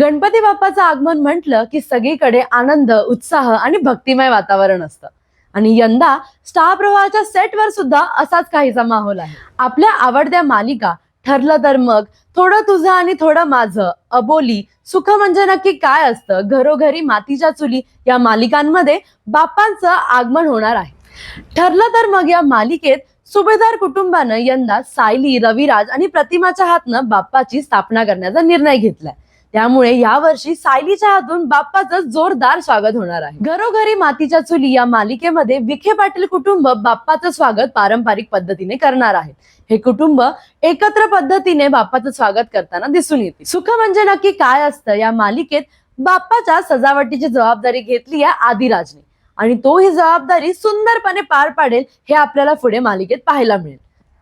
गणपती बाप्पाचं आगमन म्हटलं की सगळीकडे आनंद उत्साह आणि भक्तिमय वातावरण असतं. आणि यंदा स्टार प्रवाहाच्या सेटवर सुद्धा असाच काहीसा माहोल आहे. आपल्या आवडत्या मालिका ठरलं तर मग थोडं तुझं आणि थोडं माझं अबोली सुख म्हणजे नक्की काय असतं घरोघरी मातीच्या चुली या मालिकांमध्ये बाप्पांचं आगमन होणार आहे. ठरलं तर मग या मालिकेत सुभेदार कुटुंबानं यंदा सायली रविराज आणि प्रतिमाच्या हातनं बाप्पाची स्थापना करण्याचा निर्णय घेतलाय. त्यामुळे यावर्षी सायलीच्या हातून बाप्पाचं जोरदार स्वागत होणार आहे. घरोघरी मातीच्या चुली या मालिकेमध्ये विखे पाटील कुटुंब बाप्पाचं स्वागत पारंपरिक पद्धतीने करणार आहे हे कुटुंब एकत्र पद्धतीने बाप्पाचं स्वागत करताना दिसून येते. सुख म्हणजे नक्की काय असतं या मालिकेत बाप्पाच्या सजावटीची जबाबदारी घेतली आहे आदिराजने. आणि तो ही जबाबदारी सुंदरपणे पार पाडेल हे आपल्याला पुढे मालिकेत पाहायला मिळेल.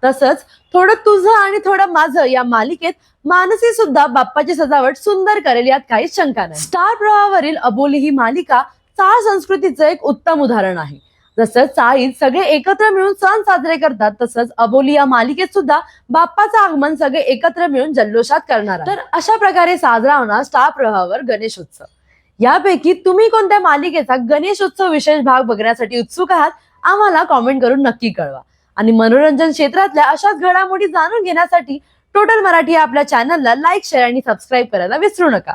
तसंच थोडं तुझं आणि थोडं माझं या मालिकेत मानसी सुद्धा बाप्पाची सजावट सुंदर करेल यात काहीच शंका नाही. स्टार प्रवाहावरील अबोली ही मालिका चाळ संस्कृतीचं एक उत्तम उदाहरण आहे. जसं चाळीत सगळे एकत्र मिळून सण साजरे करतात तसंच अबोली या मालिकेत सुद्धा बाप्पाचं आगमन सगळे एकत्र मिळून जल्लोषात करणार तर अशा प्रकारे साजरा होणार स्टार प्रवाहावर गणेशोत्सव. यापैकी तुम्ही कोणत्या मालिकेचा गणेशोत्सव विशेष भाग बघण्यासाठी उत्सुक आहात आम्हाला कॉमेंट करून नक्की कळवा. आणि मनोरंजन क्षेत्रातल्या अशाच घडामोडी जाणून घेण्यासाठी टोटल मराठी आपल्या चॅनलला लाईक शेअर आणि सबस्क्राईब करायला विसरू नका.